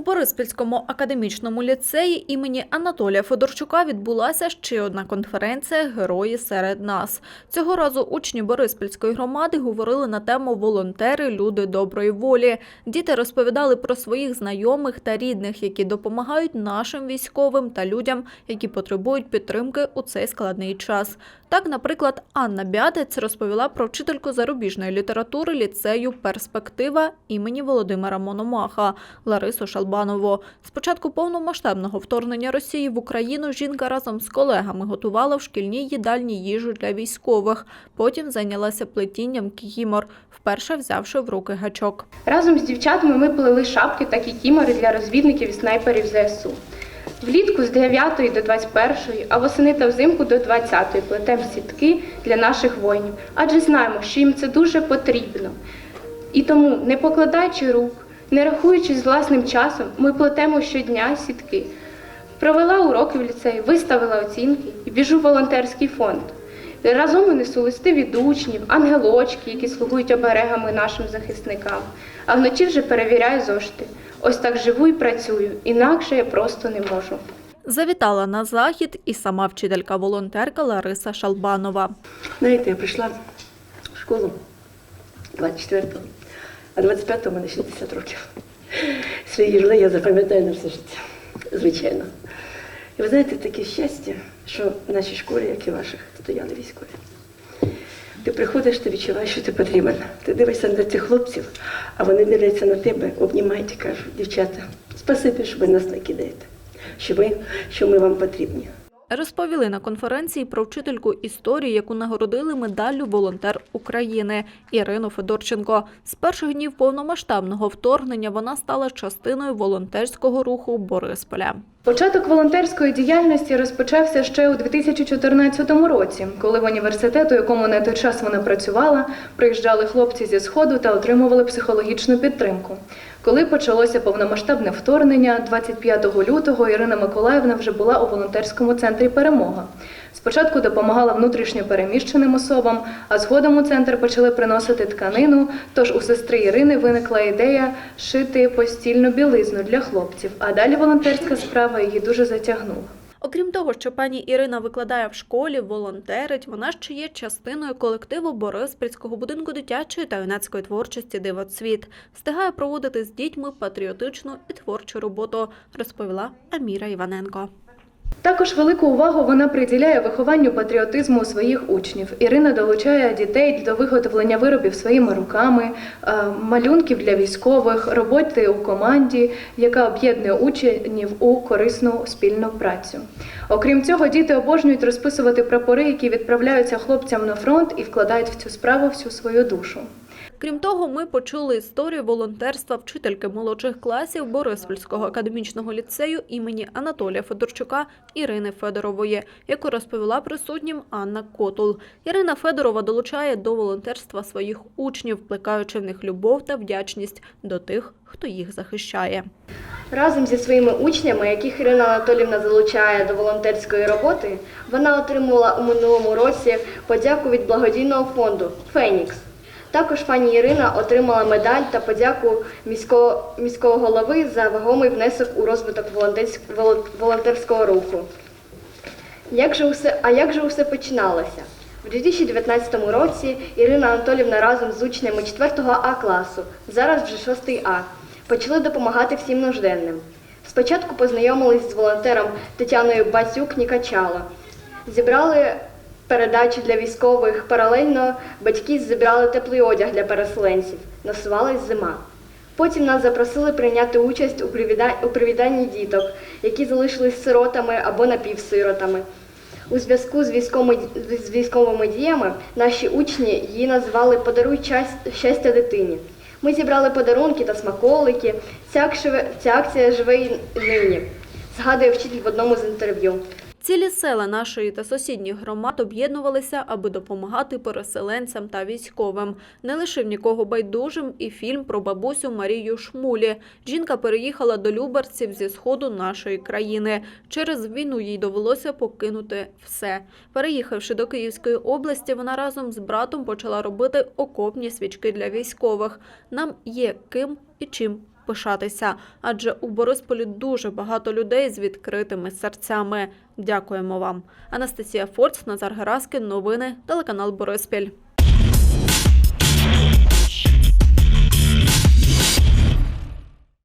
Бориспільському академічному ліцеї імені Анатолія Федорчука відбулася ще одна конференція Герої серед нас. Цього разу учні Бориспільської громади говорили на тему волонтери, люди доброї волі. Діти розповідали про своїх знайомих та рідних, які допомагають нашим військовим та людям, які потребують підтримки у цей складний час. Так, наприклад, Анна Бядець розповіла про вчительку зарубіжної літератури ліцею Перспектива імені Володимира Мономаха Ларису Шалбанову. З початку повномасштабного вторгнення Росії в Україну жінка разом з колегами готувала в шкільній їдальні їжу для військових. Потім зайнялася плетінням кікімор, вперше взявши в руки гачок. Разом з дівчатами ми плели шапки та кікімори для розвідників і снайперів ЗСУ. Влітку з 9 до 21, а восени та взимку до 20 плетемо сітки для наших воїнів, адже знаємо, що їм це дуже потрібно. І тому, не покладаючи рук, не рахуючись з власним часом, ми плетемо щодня сітки. Провела уроки в ліцеї, виставила оцінки і біжу в волонтерський фонд. Разом ми несу листи від учнів, ангелочки, які слугують оберегами нашим захисникам. А вночі вже перевіряю зошити. Ось так живу і працюю, інакше я просто не можу. Завітала на захід і сама вчителька-волонтерка Лариса Шалбанова. Знаєте, я прийшла в школу 24-го, а 25-го мене 60 років. Свої жили я запам'ятаю на все життя, звичайно. І ви знаєте, таке щастя, що в нашій школі, як і ваших, стояли військові. Ти приходиш, ти відчуваєш, що ти потрібен. Ти дивишся на цих хлопців, а вони дивляться на тебе, обнімають і кажуть, дівчата, спасибі, що ви нас не кидаєте, що, ви, що ми вам потрібні. Розповіли на конференції про вчительку історії, яку нагородили медаллю Волонтер України Ірину Федорченко. З перших днів повномасштабного вторгнення вона стала частиною волонтерського руху Борисполя. Початок волонтерської діяльності розпочався ще у 2014 році, коли в університет, у якому на той час вона працювала, приїжджали хлопці зі сходу та отримували психологічну підтримку. Коли почалося повномасштабне вторгнення, 25 лютого Ірина Миколаївна вже була у волонтерському центрі Перемога. Спочатку допомагала внутрішньо переміщеним особам, а згодом у центр почали приносити тканину. Тож у сестри Ірини виникла ідея шити постільну білизну для хлопців. А далі волонтерська справа її дуже затягнула. Окрім того, що пані Ірина викладає в школі, волонтерить, вона ще є частиною колективу Бориспільського будинку дитячої та юнацької творчості Дивоцвіт. Встигає проводити з дітьми патріотичну і творчу роботу, розповіла Аміра Іваненко. Також велику увагу вона приділяє вихованню патріотизму своїх учнів. Ірина долучає дітей до виготовлення виробів своїми руками, е, малюнків для військових, роботи у команді, яка об'єднує учнів у корисну спільну працю. Окрім цього, діти обожнюють розписувати прапори, які відправляються хлопцям на фронт і вкладають в цю справу всю свою душу. Крім того, ми почули історію волонтерства вчительки молодших класів Бориспільського академічного ліцею імені Анатолія Федорчука Ірини Федорової, яку розповіла присутнім Анна Котул. Ірина Федорова долучає до волонтерства своїх учнів, плекаючи в них любов та вдячність до тих, хто їх захищає. Разом зі своїми учнями, яких Ірина Анатолівна залучає до волонтерської роботи, вона отримала у минулому році подяку від благодійного фонду Фенікс. Також пані Ірина отримала медаль та подяку міського, міського голови за вагомий внесок у розвиток волонтерського руху. Як же усе, а як же усе починалося? У 2019 році Ірина Анатолівна разом з учнями 4 А класу, зараз вже 6 А, почали допомагати всім нужденним. Спочатку познайомились з волонтером Тетяною Бацюк Нікачало. Зібрали передачі для військових. Паралельно батьки зібрали теплий одяг для переселенців. Насувалась зима. Потім нас запросили прийняти участь у привіда- у привітанні діток, які залишились сиротами або напівсиротами. У зв'язку з військовими, діями наші учні її назвали Подаруй щастя дитині. Ми зібрали подарунки та смаколики. Ця, акція живе й нині, згадує вчитель в одному з інтерв'ю. Цілі села нашої та сусідніх громад об'єднувалися, аби допомагати переселенцям та військовим. Не лишив нікого байдужим і фільм про бабусю Марію Шмулі. Жінка переїхала до Любарців зі сходу нашої країни. Через війну їй довелося покинути все. Переїхавши до Київської області, вона разом з братом почала робити окопні свічки для військових. Нам є ким і чим пишатися, адже у Борисполі дуже багато людей з відкритими серцями. Дякуємо вам. Анастасія Форц, Назар Гераскін. Новини телеканал Бориспіль.